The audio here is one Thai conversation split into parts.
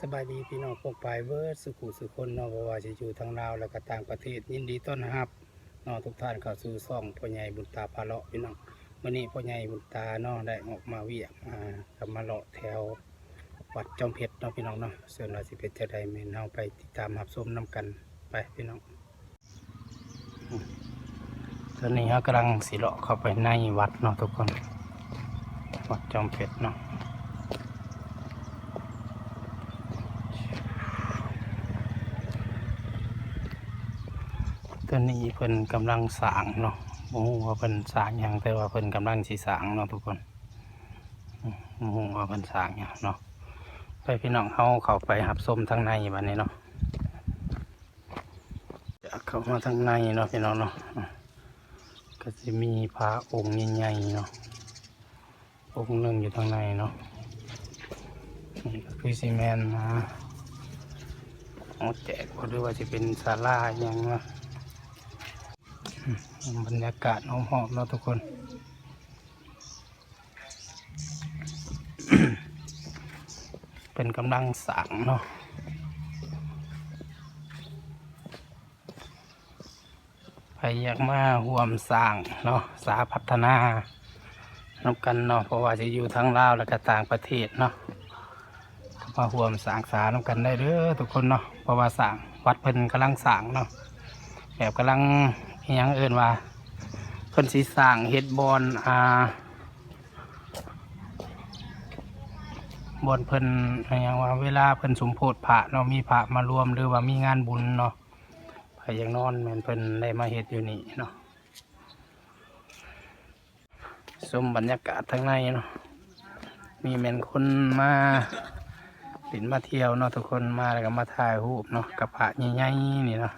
สบายดีพี่น้องพวกปลายเวิร์ดสุขุสุคนนอกบ่ว่าจะอยู่ทางลาวแล้วก็ต่างประเทศยินดีต้อนรับนอทุกท่านเข้าสู่ซ่องพ่อใหญ่บุญตาพาเลาะพี่น้องวันนี้พ่อใหญ่บุญตาเนาะได้ออกมาเวียกมากับมาเลาะแถววัดจอมเพชรเนาะพี่น้องเนาะส่วนเราสิเป็นจะได้แม่นเฮาไปติดตามรับชมนํกันไปพี่น้องตอนนี้เรากำลังสิเลาะเข้าไปในวัดเนาะทุกคนวัดจอมเพชรเนาะ ตอนนี้เพิ่นกำลังสางเนาะบ่ฮู้ว่าเพิ่นสางหยังแต่ว่าเพิ่นกำลังสิสร้างเนาะทุกคนอืมบ่ฮู้ว่าเพิ่นสร้างหยังเนาะไปพี่น้องเฮาเข้าไปหับชมทางในบัดนี้เนาะจะเข้ามาทางในเนาะพี่น้องเนาะก็สิมีพระองค์ใหญ่ๆเนาะองค์หนึ่งอยู่ทางในเนาะนี่ก็คือซีเมนนะเอาแจกบ่หรือว่าจะเป็นศาลาหยังเนาะ บรรยากาศหอมๆเนาะทุกคนเป็นกำลังสั่งเนาะใครอยากมาห่วมสร้างเนาะสาพัฒนาน้ำกันเนาะเพราะว่าจะอยู่ทั้งลาวและก็ต่างประเทศเนาะมาห่วมสร้างสาน้ำกันได้เด้อทุกคนเนาะเพราะว่าสร้างวัดเพิ่นกำลังสร้างเนาะแบบกำลัง ยังเอื่นว่าเพิ่นสีสร้างเฮ็ดบอนอ่าบอนเพิ่นอิหยังว่าเวลาเพิ่นสมโพธิพระเนาะมีพระมารวมหรือว่ามีงานบุญเนาะใครอยากนอนแม่นเพิ่นได้มาเฮ็ดอยู่นี่เนาะชมบรรยากาศทางในเนาะมีแม่นคนมาตินมาเที่ยวเนาะทุกคนมาแล้วก็มาถ่ายรูปเนาะกับพระใหญ่ๆนี่เนาะ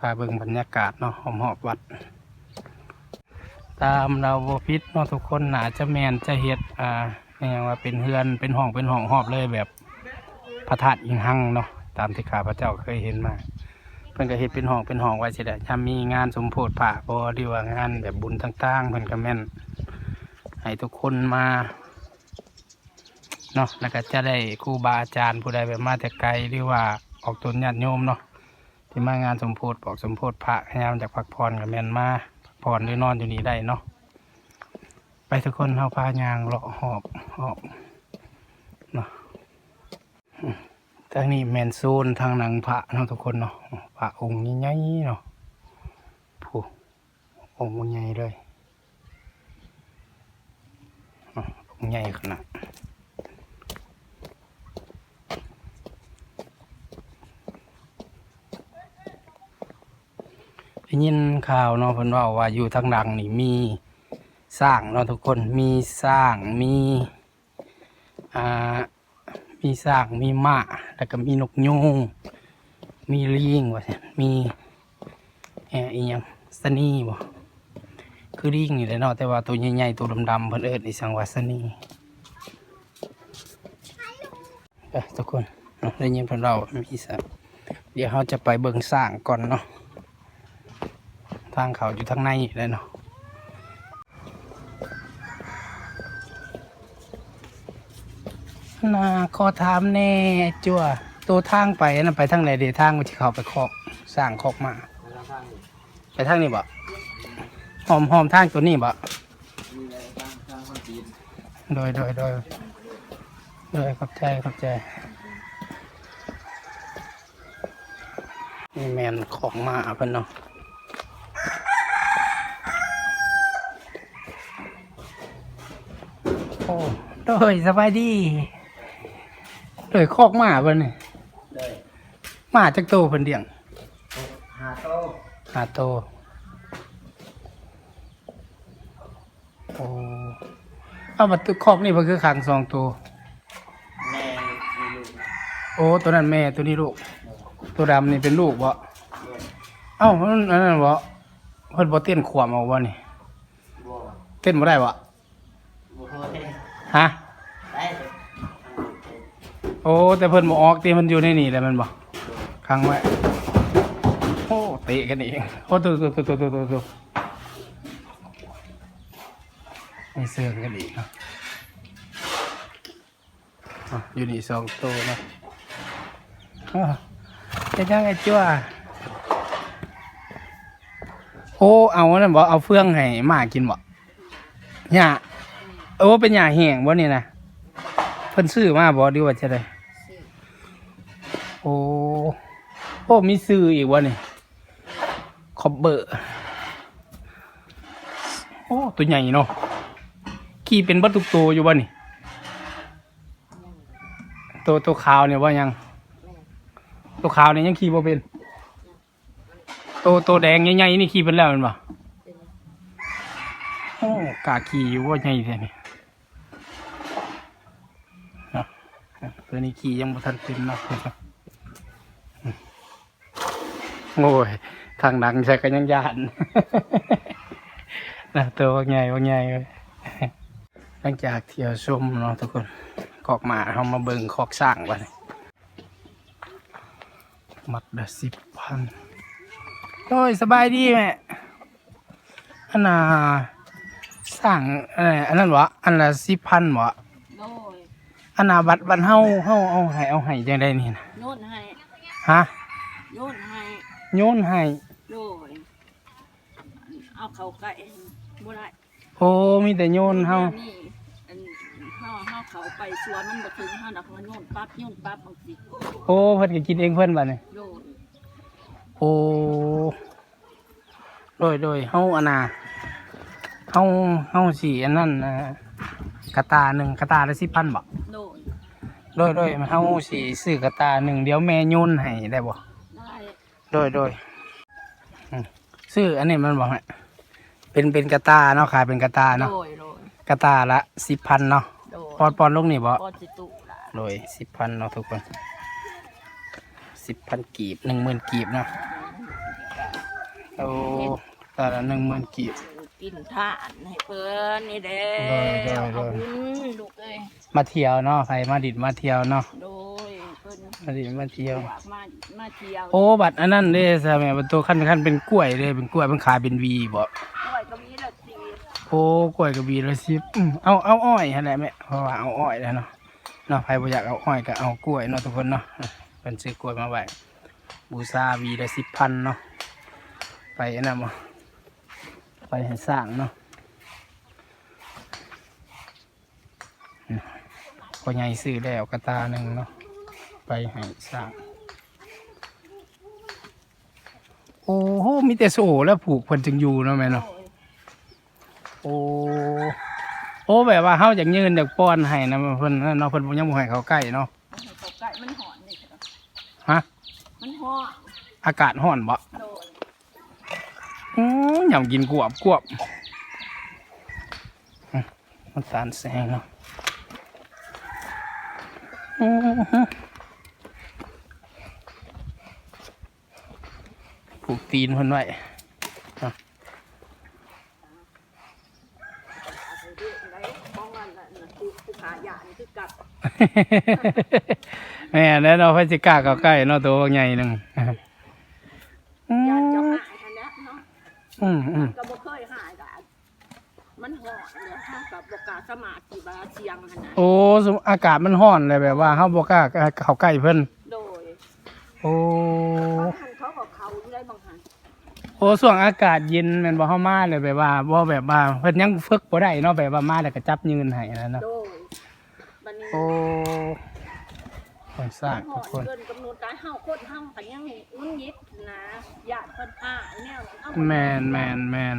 พาเบิ่งบรรยากาศเนาะหอมหอบวัด ตามเราโบพิษเนาะทุกคนหนาจะแมนจะเฮ็ดอ่าอหย่างว่าเป็นเฮือนเป็นห้องเป็นห้องหอบเลยแบบพระธาตุอิงหังเนาะตามที่ข้าพระเจ้าเคยเห็นมาเพิ่นก็เฮ็ดเป็นห้องเป็นห้องไว้สิได้ถ้ามีงานสมโพธิพระบ่หรือว่างานแบบบุญต่างๆเพิ่นก็แม่นให้ทุกคนมาเนาะแล้วก็จะได้ครูบาอาจารย์ผู้ใดแบบมาแต่ไกลหรือว่าออกตนญาติโยมเนาะ ที่มางานสมโพธิบอกสมโพธิพระพยายามจากพักผ่อนกับแมนมาพักผ่อนหรือนอนอยู่นี่ได้เนาะไปทุกคนเอาพายางเลาะหอบหอบเนาะทางนี้แมนโซนทางหนังพระเนาะทุกคนเนาะพระองค์ใหญ่ๆเนาะผู้องค์ใหญ่เลยองค์ใหญ่ขนาด ได้ยินข่าวเนาะเพิ่นว่าว่าอยู่ทางดังนี่มีสร้างเนาะทุกคนมีสร้างมีอ่ามีสร้างมีม้าแล้วก็มีนกยูงมีลิงว่ามีแอออีหยังสนีบ่คือลิงนี่แหละเนาะแต่ว่าตัวใหญ่ๆตัวดำๆเพิ่นเอิ้นอีสังว่าสนีไปทุกคนเนาะได้ยินเพิ่นเล่ามีสัตว์เดี๋ยวเราจะไปเบิ่งสร้างก่อนเนาะ ทางเขาอยู่ทางในเลยเนาะนาขอถามแน่จั่วตัวทางไปนั่นไปทางไหนเดียทางที่เขาไปเคาะสร้างเคาะมา ไปทางนี้บ่หอมหอมทางตัวนี้บ่โดยโดยโดยโดยขอบใจขอบใจนี่แมนของมาเพิ่นเนาะ อ้โดยสบายดีโดยคอกหมาเพิ่นนี่เลยหมาจักโตเพิ่นเลี้ยงหาโตหาโตโอ้เอามาตุคอกนี่เพิ่นคือขังสองตัวแม่มีลูกโอ้ตัวนั้นแม่ตัวนี้ลูก ตัวดำนี่เป็นลูกบ่เอ้ามันอันนั้นบ่เพิ่นบ่เต้นขวามเอาบ่นี่บัวเต้นบ่ได้บ่บัวเฮ้ย ฮะ ได้โอ้ แต่เพิ่นบ่ออกตีมันอยู่ในนี่แหละมันบ่ขังไว้ โอ้เตะกันเองโอ้ตัวตัวตัวตัวตัวตัวไมีเสื่องกันอีกเนาะอะอยู่นี่สองตัวนะอ้าวจะยังไงจ้วโอ้ เอานั่นบ่เอาเฟืองให้หมากินบ่หญ้า เออเป็นหญ้าแห้งบ่นี่นะเพิ่นซื้อมาบ่ดีว่าจะได้ซื้อโอ้โอ้มีซื้ออีกวะนี่คอบเบอร์โอ้ตัวใหญ่เนาะขี่เป็นบัตทุกตัวอยู่วะนี่ตัวตัวขาวเนี่ยว่ายังแม่ตัวขาวเนี่ยยังขี่บ่เป็นตัวตัวแดงใหญ่ๆนี่ขี่เป็นแล้วแมันบ่เป็นโอ้กาขี่อยู่ว่าใหญ่แท้นี่เนาะ ตัวนี้ขี่ยังบ่ทันเป็นเนาะโอ้ยทางหนังใช่ก็ยังยานนะตัวว่าใหญ่ว่าใหญ่เว้ยหลังจากเที่ยวชมเนาะทุกคนกอกหมาเขามาเบิ่งคอกสร้างไปมัดละสิบพันโอ้ยสบายดีแม่อันน่ะสร้างอะไรอันนั้นวะอันละสิบพันวะ อันน่ะบัตรบัตรเฮาเฮาเอาให้เอาให้จังได้นี่นะโยนให้ฮะโยนให้โยนให้โดยเอาเขาไก่บ่ได้โอ้มีแต่โยนเฮานี่อันเฮาเฮาเขาไปสวนมันบ่ถึงเฮาดอกมันโยนปั๊บโยนปั๊บบางทีโอ้เพิ่นก็กินเองเพิ่นบัดนี้โดยโอ้โดยโดยเฮาอันน่ะเฮาเฮาสิอันนั้นนะ กระตาหนึ่งกระตาละสิบพันบ่โดยโดยโดยเฮาสิซื้อกระตาหนึ่งเดี๋ยวแม่โยนให้ได้บ่ได้โดยโดยอืมซื้ออันนี้มันบอกให้เป็นเป็นกระตาเนาะขายเป็นกระตาโดเนาะยโดยกระตาละสิบพันเนาะโดยปอนปอนลงนี่บ่ ปอจิตุล่ะโดยสิบพันเนาะทุกคนสิบพันกีบหนึ่งหมื่นกีบเนาะโอ้ตาละหนึ่งหมื่นกีบ กินทานให้เพิ่นนี่เด้โดยโดยโดเอายบุญลูกเอ้ยมาเที่ยวเนาะใครมาดิดมาเที่ยวเนาะโดยเพิ่นมาดิดมาเที่ยวฝากมามาเที่ยวโอ้บัตรอันนั้นเด้ใช่ไหมบัตรตัวขั้นขั้นเป็นกล้วยเด้เป็นกล้วยมันขายเป็นวีบ่ด้วยก็มีละสิโอ้กล้วยกับวีละสิบอืมเอาเอาอ้อยหั่นแหละแม่เพราะว่าเอาอ้อยแล้วเนาะเนาะใครบ่อยากเอาอ้อยก็เอากล้วยเนาะทุกคนเนาะเป็นซื้อกล้วยมาไว้บูชาวีละสิบพันเนาะไปอันนั้นมา ไปให้สร้างเนาะอืมพอใหญ่ซื้อแล้วกระตาหนึ่งเนาะไปให้สร้าง โอ้โหมีแต่โซ่แล้วผูกเพิ่นจึงอยู่เนาะแม่เนาะโอ้โอ้แบบว่าเฮาอยากยืนอยากป้อนให้นะเพิ่นเนาะเพิ่นบ่ยังบ่ให้เขาใกล้เนาะมันให้เขาใกล้มันหอนนี่เถอะฮะมันหอนอากาศร้อนบ่โดย อือหยำกินกวบกวบมันตาลแสงเนาะอือฮึผูกตีนพิ่นไว้เอาไปดูไหนมองว่าน่นอผู้หายานี่คือกับแม่แล้วเนาะเพิ่นสิก้าเข้าใกล้เนาะตัวใหญ่หนึ่งอื ยานเจ้าม หายอันเนี้ยเนาะ อืมอืมก็บ่เคยหายกันมันหอนเลยถ้ากับบ่กล้าสมาธิบาเสียงหั่นน่ะโอ้สมอากาศมันร้อนเลยแบบว่าเฮาบ่กล้าเข้าใกล้เพิ่นโดยโอ้บางหันเขาก็เขาอยู่ได้บางหันโอ้ช่วงอากาศเย็นแม่นบ่เฮามาเลยแบบว่าบ่แบบว่าเพิ่นยังฝึกบ่ได้เนาะแบบว่ามาแล้วก็จับยืนให้แล้วเนาะโดยบัดนี้ โอ้ คนสร้างหทุอกนคนเกินกำหนดได้เฮาคนเฮาก็ยังงุนยิดนะญาติเพิ่นอ้ายแนวเอาแมนแมนแมน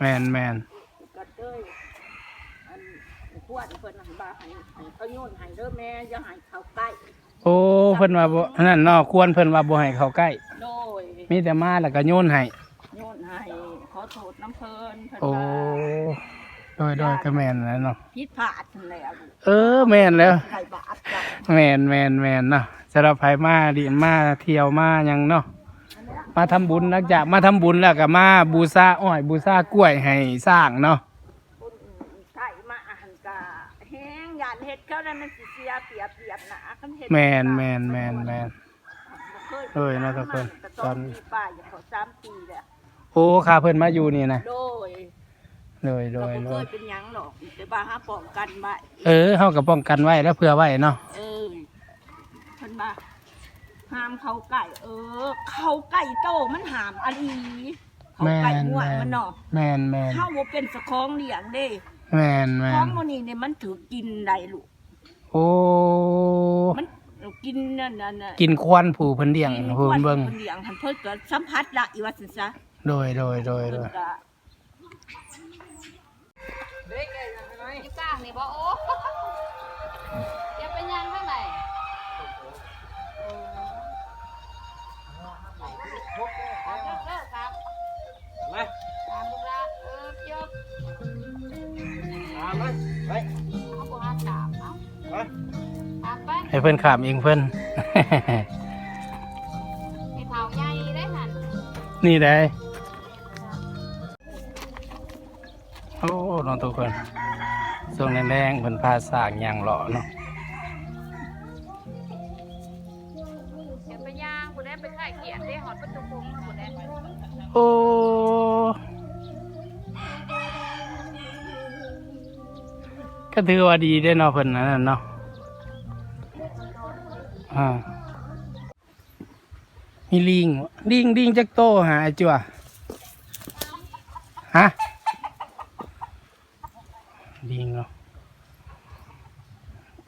แมนแมนก็เด้ยอันพวดเพิ่นให้บาให้ให้เอาโยนให้เด้อแม่อย่าให้เขาใกล้โอ้เพิ่นว่าบ่อันนั่นเนาะควรเพิ่นว่าบ่ให้เข้าใกล้ โดยมีแต่มาแล้วก็โยนให้โยนให้ขอโทษน้ำเพิ่นเพิ่นโอ้ว่า โดยโดยก็แมนแล้วเนาะผิดพลาดนั่นแหละลูกเออแมนแล้วใครบาปจ้ะแมนแมนแมนเนาะสำหรับไผมาดีมาเที่ยวมาหยังเนาะอันเนี้ยมาทำบุญหลังจากมาทำบุญแล้วก็มาบูชาอ้อย บูชากล้วยให้สร้างเนาะคนไก่มาอาหารกาแห้งยานเฮ็ดเขานั้นมันสิเสียเปรียบเปรียบหนาคันเฮ็ดแมนแมนแมนแมนบ่คเอ้ยนะทุกคนแต่ตอนปีป้าอย่างเขาสามปีแหละโอ้ข้าเพิ่นมาอยู่นี่นะโดย โดยโดก็ยบ่โดเคยยเป็นหยังหรอกแต่ว่าหาป้องกันไว้เออเฮาก็ป้องกันไว้แล้วเผื่อไว้เนาะเออเพิ่นว่าห้ามเข้าใกล้เออ เข้าใกล้โตมันหามอลีเข้าแม่ใกล้นงวดแม่มันนเนาะแม่นแม่นเฮาบ่เป็นสะคองเลี้ยงเด้แม่นแม่ของนมื้อนี้เนี่ยมันถูกกินได้ลูกโอ้มันกินนั่นน่ะน่ะกินควันผู้เพิ่นเลี้ยงกินผู้ควัเพิ่นเบิ่งเพิ่นเลี้ยงหันเพิ่นก็สัมผัสละอีว่าซั่นซะ โดยโดยโดยโดเพิ่นยก็ อยู่กลาง นี่บ่โอ้จะเป็นยังข้างในเอาเลิกเลิกครับมาตามลูกละเออเยอะมามาไปเอาบ่หาถามเอามาถามไปให้เพิ่นขามเองเพิ่นไอ้เผาใหญ่ได้หั่นนี่ได้โอ้น้องทุกคน ช่วงแรงๆเพิ่นพาสร้างอย่างหล่อเนาะเดี๋ยวไปย่างบ่ได้ไปไข่เขียนได้หอดประตูคงบ่ได้โอ้ก็ถือว่าดีได้อเนาะเพิ่นนั่นน่ะเนาะอ่ามีลิงวะลิงลิงจักโตหาไอ้จัวฮะลิงเนาะ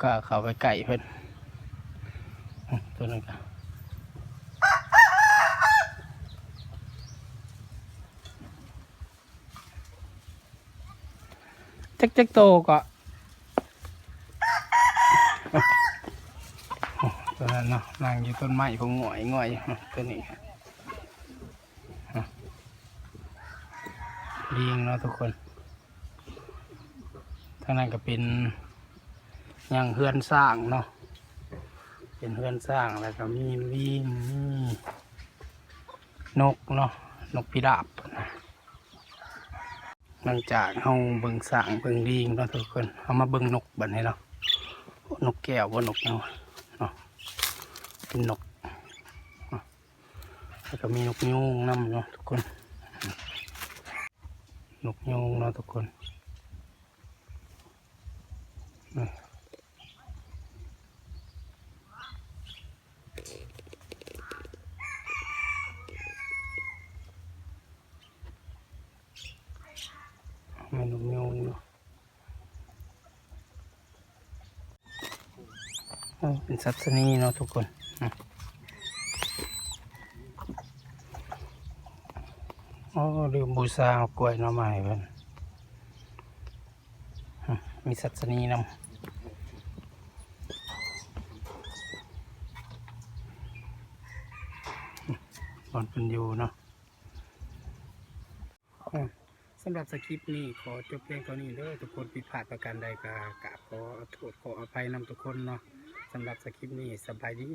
ก็เข้าไปไก่เพิ่นอืมตัวนั้นก็จักจักโตก็ตัวนั้นเนาะนั่งอยู่ต้นไม้ผมหงอยหงอยตัวนี้ลิงเนาะทุกคนทางนั้นก็เป็น อย่างเฮือนสร้างเนาะเป็นเฮือนสร้างแล้วก็มีลิงมีนกเนาะนกพิราบนะหลังจากเฮาเบิ่งสร้างเบิ่งลิงเนาะทุกคนเอามาเบิ่งนกบัดนี้เนาะนกแก้วว่านกเนาะเนาะเป็นนกแล้วก็มีนกยูงนํเนาะทุกคน นกยูงเนาะทุกคนนี่ มีนกยูเนาะเป็นสัตว์ชนีเนาะทุกคนอืมโอ้ลืมบูชาเอากล้วยนาะมาให้เพิ่นอืมมีสัตว์ชนีนำบอนเป็นอยู่เนาะอืมสำหรับสคริปต์นี้ขอจบเพียงเท่านี้เด้อทุกคนผิดพลาดประการใดก็กราบขอโทษขออภัยนำทุกคนเนาะสำหรับสคริปต์นี้สบายดี